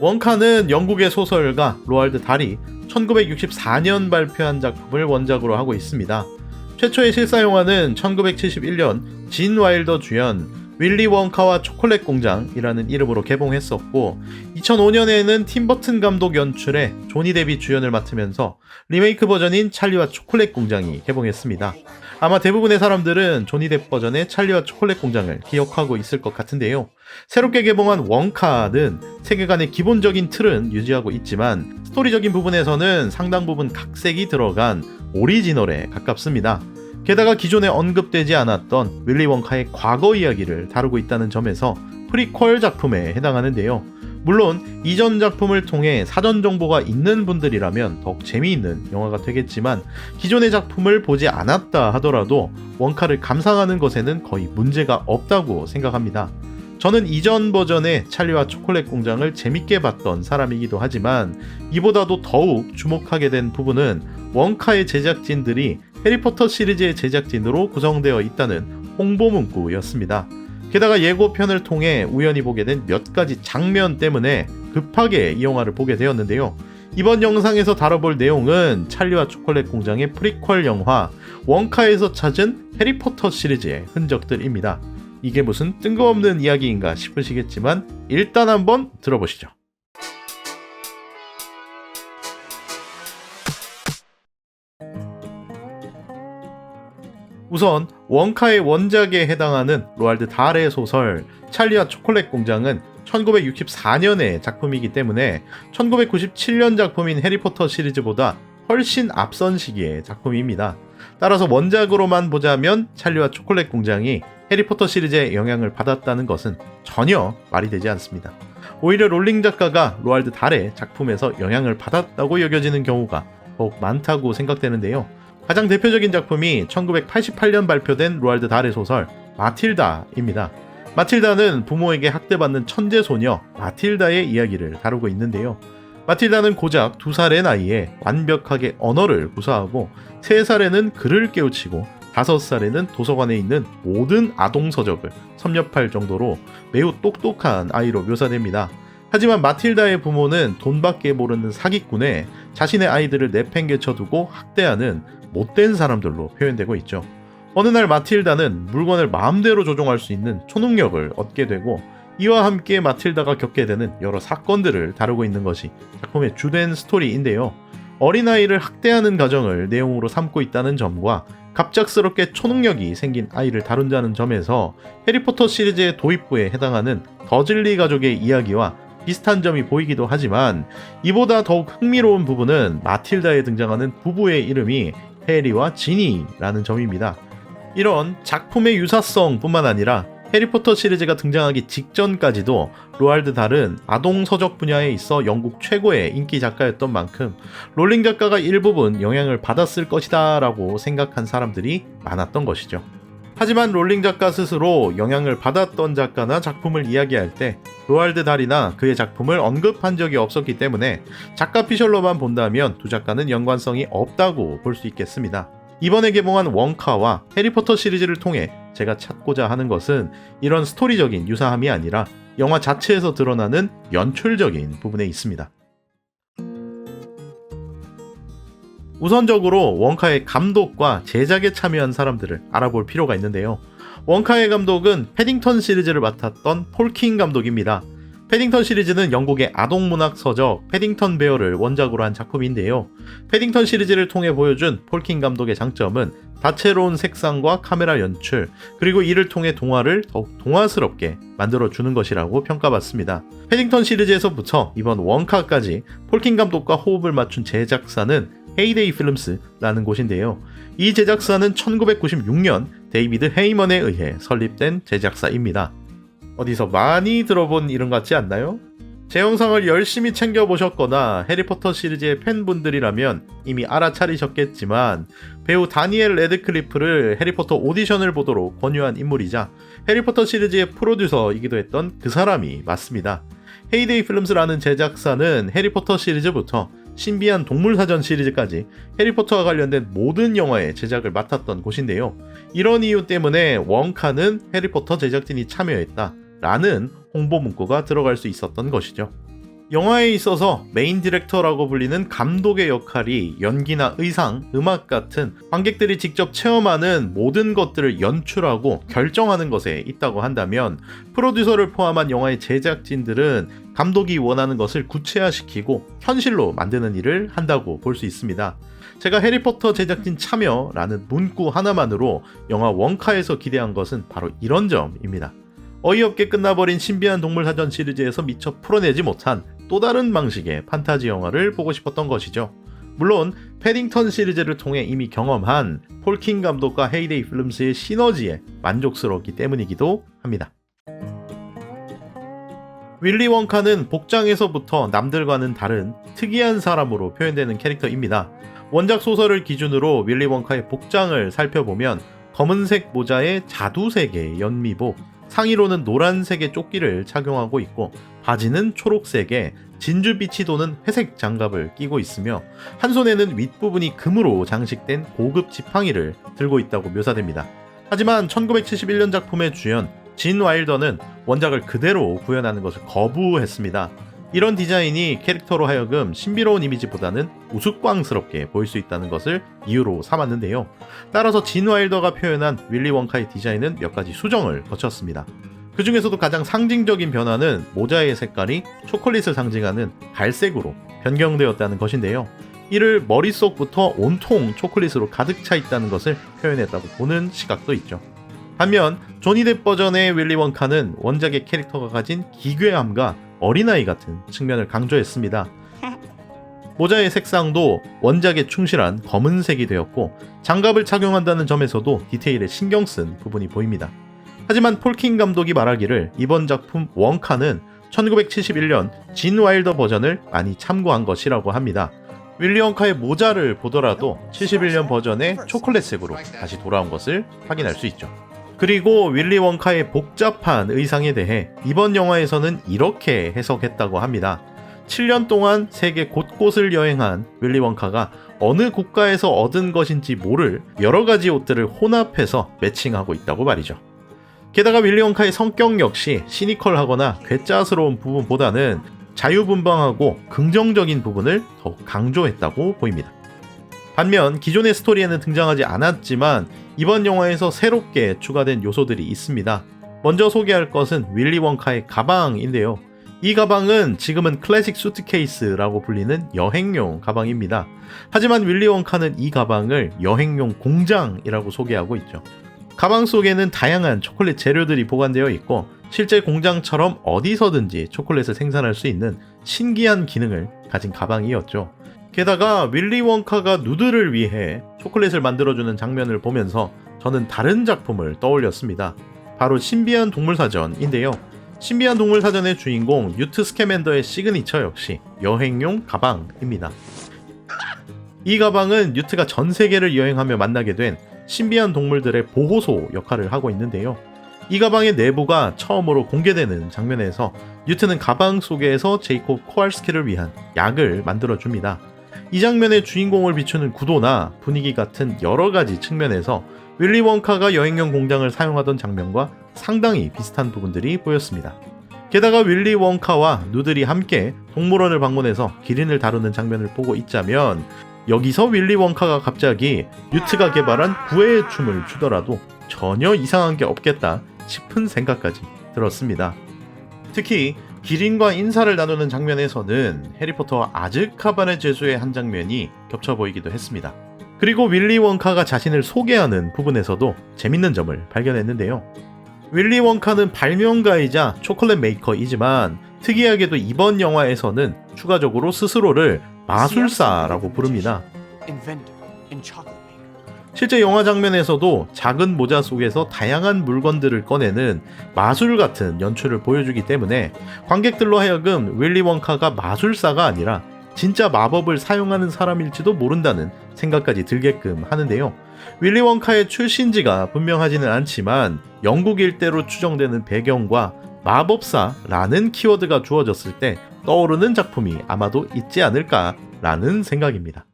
원카는 영국의 소설가 로알드 달이 1964년 발표한 작품을 원작으로 하고 있습니다. 최초의 실사 영화는 1971년 진 와일더 주연 윌리 원카와 초콜릿 공장이라는 이름으로 개봉했었고 2005년에는 팀 버튼 감독 연출의 조니 데비 주연을 맡으면서 리메이크 버전인 찰리와 초콜릿 공장이 개봉했습니다. 아마 대부분의 사람들은 조니 뎁 버전의 찰리와 초콜릿 공장을 기억하고 있을 것 같은데요. 새롭게 개봉한 원카는 세계관의 기본적인 틀은 유지하고 있지만 스토리적인 부분에서는 상당 부분 각색이 들어간 오리지널에 가깝습니다. 게다가 기존에 언급되지 않았던 윌리 원카의 과거 이야기를 다루고 있다는 점에서 프리퀄 작품에 해당하는데요. 물론 이전 작품을 통해 사전 정보가 있는 분들이라면 더욱 재미있는 영화가 되겠지만 기존의 작품을 보지 않았다 하더라도 원카를 감상하는 것에는 거의 문제가 없다고 생각합니다. 저는 이전 버전의 찰리와 초콜릿 공장을 재밌게 봤던 사람이기도 하지만 이보다도 더욱 주목하게 된 부분은 원카의 제작진들이 해리포터 시리즈의 제작진으로 구성되어 있다는 홍보 문구였습니다. 게다가 예고편을 통해 우연히 보게 된 몇 가지 장면 때문에 급하게 이 영화를 보게 되었는데요. 이번 영상에서 다뤄볼 내용은 찰리와 초콜릿 공장의 프리퀄 영화 원카에서 찾은 해리포터 시리즈의 흔적들입니다. 이게 무슨 뜬금없는 이야기인가 싶으시겠지만 일단 한번 들어보시죠. 우선 원카의 원작에 해당하는 로알드 달의 소설 찰리와 초콜릿 공장은 1964년의 작품이기 때문에 1997년 작품인 해리포터 시리즈보다 훨씬 앞선 시기의 작품입니다. 따라서 원작으로만 보자면 찰리와 초콜릿 공장이 해리포터 시리즈에 영향을 받았다는 것은 전혀 말이 되지 않습니다. 오히려 롤링 작가가 로알드 달의 작품에서 영향을 받았다고 여겨지는 경우가 더욱 많다고 생각되는데요. 가장 대표적인 작품이 1988년 발표된 로알드 달의 소설 마틸다입니다. 마틸다는 부모에게 학대받는 천재 소녀 마틸다의 이야기를 다루고 있는데요. 마틸다는 고작 두 살의 나이에 완벽하게 언어를 구사하고 세 살에는 글을 깨우치고 다섯 살에는 도서관에 있는 모든 아동 서적을 섭렵할 정도로 매우 똑똑한 아이로 묘사됩니다. 하지만 마틸다의 부모는 돈밖에 모르는 사기꾼에 자신의 아이들을 내팽개쳐두고 학대하는 못된 사람들로 표현되고 있죠. 어느 날 마틸다는 물건을 마음대로 조종할 수 있는 초능력을 얻게 되고 이와 함께 마틸다가 겪게 되는 여러 사건들을 다루고 있는 것이 작품의 주된 스토리인데요. 어린아이를 학대하는 가정을 내용으로 삼고 있다는 점과 갑작스럽게 초능력이 생긴 아이를 다룬다는 점에서 해리포터 시리즈의 도입부에 해당하는 더즐리 가족의 이야기와 비슷한 점이 보이기도 하지만 이보다 더욱 흥미로운 부분은 마틸다에 등장하는 부부의 이름이 해리와 지니라는 점입니다. 이런 작품의 유사성뿐만 아니라 해리포터 시리즈가 등장하기 직전까지도 로알드 달은 아동 서적 분야에 있어 영국 최고의 인기 작가였던 만큼 롤링 작가가 일부분 영향을 받았을 것이다 라고 생각한 사람들이 많았던 것이죠. 하지만 롤링 작가 스스로 영향을 받았던 작가나 작품을 이야기할 때 로알드 달이나 그의 작품을 언급한 적이 없었기 때문에 작가 피셜로만 본다면 두 작가는 연관성이 없다고 볼 수 있겠습니다. 이번에 개봉한 원카와 해리포터 시리즈를 통해 제가 찾고자 하는 것은 이런 스토리적인 유사함이 아니라 영화 자체에서 드러나는 연출적인 부분에 있습니다. 우선적으로 원카의 감독과 제작에 참여한 사람들을 알아볼 필요가 있는데요. 원카의 감독은 패딩턴 시리즈를 맡았던 폴킹 감독입니다. 패딩턴 시리즈는 영국의 아동문학 서적 패딩턴 베어를 원작으로 한 작품인데요. 패딩턴 시리즈를 통해 보여준 폴킹 감독의 장점은 다채로운 색상과 카메라 연출, 그리고 이를 통해 동화를 더욱 동화스럽게 만들어주는 것이라고 평가받습니다. 패딩턴 시리즈에서부터 이번 원카까지 폴킹 감독과 호흡을 맞춘 제작사는 헤이데이 필름스라는 곳인데요. 이 제작사는 1996년 데이비드 헤이먼에 의해 설립된 제작사입니다. 어디서 많이 들어본 이름 같지 않나요? 제 영상을 열심히 챙겨보셨거나 해리포터 시리즈의 팬분들이라면 이미 알아차리셨겠지만 배우 다니엘 레드클리프를 해리포터 오디션을 보도록 권유한 인물이자 해리포터 시리즈의 프로듀서이기도 했던 그 사람이 맞습니다. 헤이데이 필름스라는 제작사는 해리포터 시리즈부터 신비한 동물사전 시리즈까지 해리포터와 관련된 모든 영화의 제작을 맡았던 곳인데요. 이런 이유 때문에 원카는 해리포터 제작진이 참여했다. 라는 홍보 문구가 들어갈 수 있었던 것이죠. 영화에 있어서 메인 디렉터라고 불리는 감독의 역할이 연기나 의상, 음악 같은 관객들이 직접 체험하는 모든 것들을 연출하고 결정하는 것에 있다고 한다면 프로듀서를 포함한 영화의 제작진들은 감독이 원하는 것을 구체화시키고 현실로 만드는 일을 한다고 볼 수 있습니다. 제가 해리포터 제작진 참여라는 문구 하나만으로 영화 원카에서 기대한 것은 바로 이런 점입니다. 어이없게 끝나버린 신비한 동물 사전 시리즈에서 미처 풀어내지 못한 또 다른 방식의 판타지 영화를 보고 싶었던 것이죠. 물론 패딩턴 시리즈를 통해 이미 경험한 폴킹 감독과 헤이데이 필름스의 시너지에 만족스럽기 때문이기도 합니다. 윌리 원카는 복장에서부터 남들과는 다른 특이한 사람으로 표현되는 캐릭터입니다. 원작 소설을 기준으로 윌리 원카의 복장을 살펴보면 검은색 모자에 자두색의 연미복, 상의로는 노란색의 조끼를 착용하고 있고 바지는 초록색에 진주빛이 도는 회색 장갑을 끼고 있으며 한 손에는 윗부분이 금으로 장식된 고급 지팡이를 들고 있다고 묘사됩니다. 하지만 1971년 작품의 주연 진 와일더는 원작을 그대로 구현하는 것을 거부했습니다. 이런 디자인이 캐릭터로 하여금 신비로운 이미지보다는 우스꽝스럽게 보일 수 있다는 것을 이유로 삼았는데요. 따라서 진 와일더가 표현한 윌리 원카의 디자인은 몇 가지 수정을 거쳤습니다. 그 중에서도 가장 상징적인 변화는 모자의 색깔이 초콜릿을 상징하는 갈색으로 변경되었다는 것인데요. 이를 머릿속부터 온통 초콜릿으로 가득 차 있다는 것을 표현했다고 보는 시각도 있죠. 반면 조니뎁 버전의 윌리 원카는 원작의 캐릭터가 가진 기괴함과 어린아이 같은 측면을 강조했습니다. 모자의 색상도 원작에 충실한 검은색이 되었고 장갑을 착용한다는 점에서도 디테일에 신경 쓴 부분이 보입니다. 하지만 폴킹 감독이 말하기를 이번 작품 원카는 1971년 진 와일더 버전을 많이 참고한 것이라고 합니다. 윌리 원카의 모자를 보더라도 71년 버전의 초콜릿색으로 다시 돌아온 것을 확인할 수 있죠. 그리고 윌리 원카의 복잡한 의상에 대해 이번 영화에서는 이렇게 해석했다고 합니다. 7년 동안 세계 곳곳을 여행한 윌리 원카가 어느 국가에서 얻은 것인지 모를 여러 가지 옷들을 혼합해서 매칭하고 있다고 말이죠. 게다가 윌리 원카의 성격 역시 시니컬하거나 괴짜스러운 부분보다는 자유분방하고 긍정적인 부분을 더욱 강조했다고 보입니다. 반면 기존의 스토리에는 등장하지 않았지만 이번 영화에서 새롭게 추가된 요소들이 있습니다. 먼저 소개할 것은 윌리 원카의 가방인데요. 이 가방은 지금은 클래식 수트케이스라고 불리는 여행용 가방입니다. 하지만 윌리 원카는 이 가방을 여행용 공장이라고 소개하고 있죠. 가방 속에는 다양한 초콜릿 재료들이 보관되어 있고 실제 공장처럼 어디서든지 초콜릿을 생산할 수 있는 신기한 기능을 가진 가방이었죠. 게다가 윌리 원카가 누드를 위해 초콜릿을 만들어주는 장면을 보면서 저는 다른 작품을 떠올렸습니다. 바로 신비한 동물사전인데요. 신비한 동물사전의 주인공 유트 스캐맨더의 시그니처 역시 여행용 가방입니다. 이 가방은 유트가 전 세계를 여행하며 만나게 된 신비한 동물들의 보호소 역할을 하고 있는데요. 이 가방의 내부가 처음으로 공개되는 장면에서 유트는 가방 속에서 제이콥 코알스키를 위한 약을 만들어 줍니다. 이 장면의 주인공을 비추는 구도나 분위기 같은 여러 가지 측면에서 윌리 원카가 여행용 공장을 사용하던 장면과 상당히 비슷한 부분들이 보였습니다. 게다가 윌리 원카와 누들이 함께 동물원을 방문해서 기린을 다루는 장면을 보고 있자면 여기서 윌리 원카가 갑자기 유트가 개발한 구애의 춤을 추더라도 전혀 이상한 게 없겠다 싶은 생각까지 들었습니다. 특히 기린과 인사를 나누는 장면에서는 해리포터와 아즈카반의 제수의 한 장면이 겹쳐 보이기도 했습니다. 그리고 윌리 원카가 자신을 소개하는 부분에서도 재밌는 점을 발견했는데요. 윌리 원카는 발명가이자 초콜릿 메이커이지만 특이하게도 이번 영화에서는 추가적으로 스스로를 마술사라고 부릅니다. 실제 영화 장면에서도 작은 모자 속에서 다양한 물건들을 꺼내는 마술 같은 연출을 보여주기 때문에 관객들로 하여금 윌리 원카가 마술사가 아니라 진짜 마법을 사용하는 사람일지도 모른다는 생각까지 들게끔 하는데요. 윌리 원카의 출신지가 분명하지는 않지만 영국 일대로 추정되는 배경과 마법사라는 키워드가 주어졌을 때 떠오르는 작품이 아마도 있지 않을까라는 생각입니다.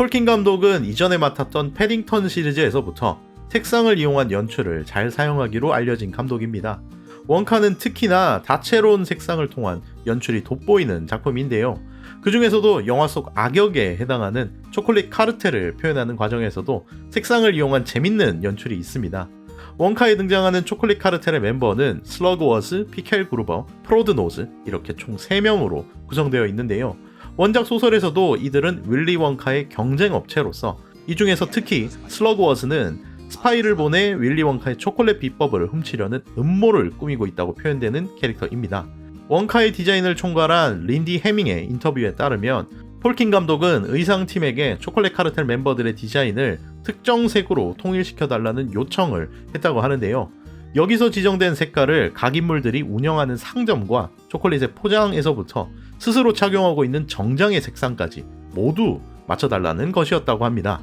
폴킨 감독은 이전에 맡았던 패딩턴 시리즈에서부터 색상을 이용한 연출을 잘 사용하기로 알려진 감독입니다. 원카는 특히나 다채로운 색상을 통한 연출이 돋보이는 작품인데요. 그 중에서도 영화 속 악역에 해당하는 초콜릿 카르텔을 표현하는 과정에서도 색상을 이용한 재밌는 연출이 있습니다. 원카에 등장하는 초콜릿 카르텔의 멤버는 슬러그워즈, 피켈 그루버, 프로드 노즈 이렇게 총 3명으로 구성되어 있는데요. 원작 소설에서도 이들은 윌리 원카의 경쟁 업체로서 이 중에서 특히 슬러그워즈는 스파이를 보내 윌리 원카의 초콜릿 비법을 훔치려는 음모를 꾸미고 있다고 표현되는 캐릭터입니다. 원카의 디자인을 총괄한 린디 해밍의 인터뷰에 따르면 폴킨 감독은 의상팀에게 초콜릿 카르텔 멤버들의 디자인을 특정 색으로 통일시켜 달라는 요청을 했다고 하는데요. 여기서 지정된 색깔을 각 인물들이 운영하는 상점과 초콜릿의 포장에서부터 스스로 착용하고 있는 정장의 색상까지 모두 맞춰달라는 것이었다고 합니다.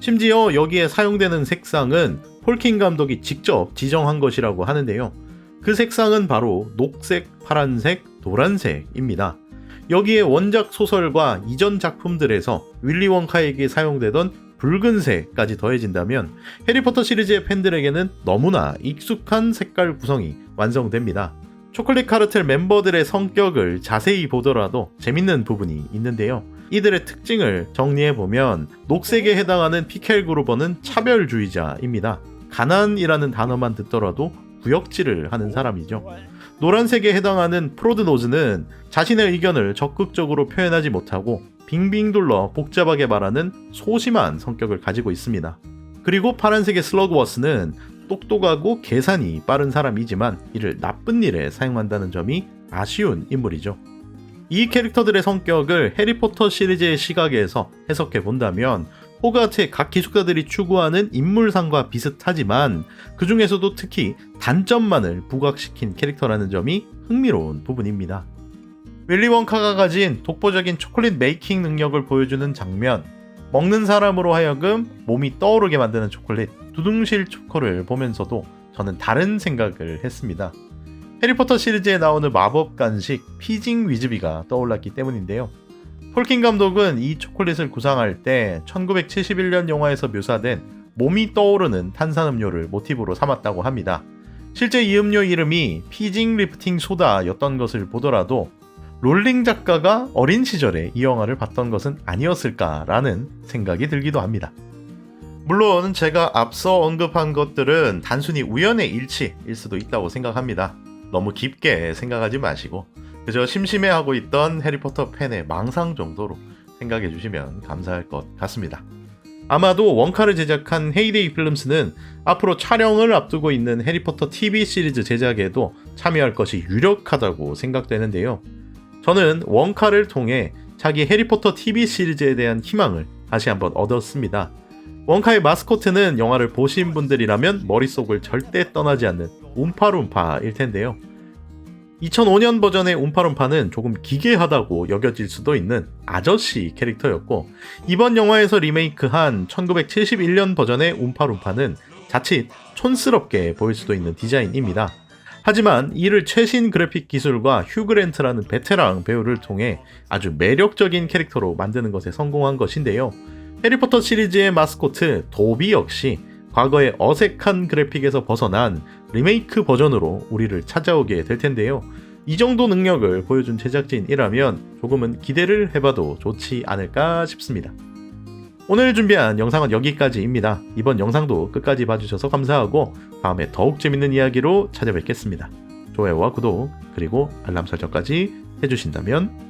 심지어 여기에 사용되는 색상은 폴킨 감독이 직접 지정한 것이라고 하는데요. 그 색상은 바로 녹색, 파란색, 노란색입니다. 여기에 원작 소설과 이전 작품들에서 윌리 원카에게 사용되던 붉은색까지 더해진다면 해리포터 시리즈의 팬들에게는 너무나 익숙한 색깔 구성이 완성됩니다. 초콜릿 카르텔 멤버들의 성격을 자세히 보더라도 재밌는 부분이 있는데요. 이들의 특징을 정리해보면 녹색에 해당하는 피켈 그루버는 차별주의자입니다. 가난이라는 단어만 듣더라도 구역질을 하는 사람이죠. 노란색에 해당하는 프로드 노즈는 자신의 의견을 적극적으로 표현하지 못하고 빙빙 둘러 복잡하게 말하는 소심한 성격을 가지고 있습니다. 그리고 파란색의 슬러그워스는 똑똑하고 계산이 빠른 사람이지만 이를 나쁜 일에 사용한다는 점이 아쉬운 인물이죠. 이 캐릭터들의 성격을 해리포터 시리즈의 시각에서 해석해 본다면 호가트의 각 기숙사들이 추구하는 인물상과 비슷하지만 그 중에서도 특히 단점만을 부각시킨 캐릭터라는 점이 흥미로운 부분입니다. 윌리 원카가 가진 독보적인 초콜릿 메이킹 능력을 보여주는 장면, 먹는 사람으로 하여금 몸이 떠오르게 만드는 초콜릿, 두둥실 초코를 보면서도 저는 다른 생각을 했습니다. 해리포터 시리즈에 나오는 마법 간식 피징 위즈비가 떠올랐기 때문인데요. 폴킨 감독은 이 초콜릿을 구상할 때 1971년 영화에서 묘사된 몸이 떠오르는 탄산음료를 모티브로 삼았다고 합니다. 실제 이 음료 이름이 피징 리프팅 소다였던 것을 보더라도 롤링 작가가 어린 시절에 이 영화를 봤던 것은 아니었을까라는 생각이 들기도 합니다. 물론 제가 앞서 언급한 것들은 단순히 우연의 일치일 수도 있다고 생각합니다. 너무 깊게 생각하지 마시고 그저 심심해하고 있던 해리포터 팬의 망상 정도로 생각해 주시면 감사할 것 같습니다. 아마도 원카를 제작한 헤이데이 필름스는 앞으로 촬영을 앞두고 있는 해리포터 TV 시리즈 제작에도 참여할 것이 유력하다고 생각되는데요. 저는 원카를 통해 자기 해리포터 TV 시리즈에 대한 희망을 다시 한번 얻었습니다. 원카의 마스코트는 영화를 보신 분들이라면 머릿속을 절대 떠나지 않는 움파룸파일 텐데요. 2005년 버전의 움파룸파는 조금 기괴하다고 여겨질 수도 있는 아저씨 캐릭터였고 이번 영화에서 리메이크한 1971년 버전의 움파룸파는 자칫 촌스럽게 보일 수도 있는 디자인입니다. 하지만 이를 최신 그래픽 기술과 휴 그랜트라는 베테랑 배우를 통해 아주 매력적인 캐릭터로 만드는 것에 성공한 것인데요. 해리포터 시리즈의 마스코트 도비 역시 과거의 어색한 그래픽에서 벗어난 리메이크 버전으로 우리를 찾아오게 될 텐데요. 이 정도 능력을 보여준 제작진이라면 조금은 기대를 해봐도 좋지 않을까 싶습니다. 오늘 준비한 영상은 여기까지입니다. 이번 영상도 끝까지 봐주셔서 감사하고 다음에 더욱 재밌는 이야기로 찾아뵙겠습니다. 좋아요와 구독 그리고 알람 설정까지 해주신다면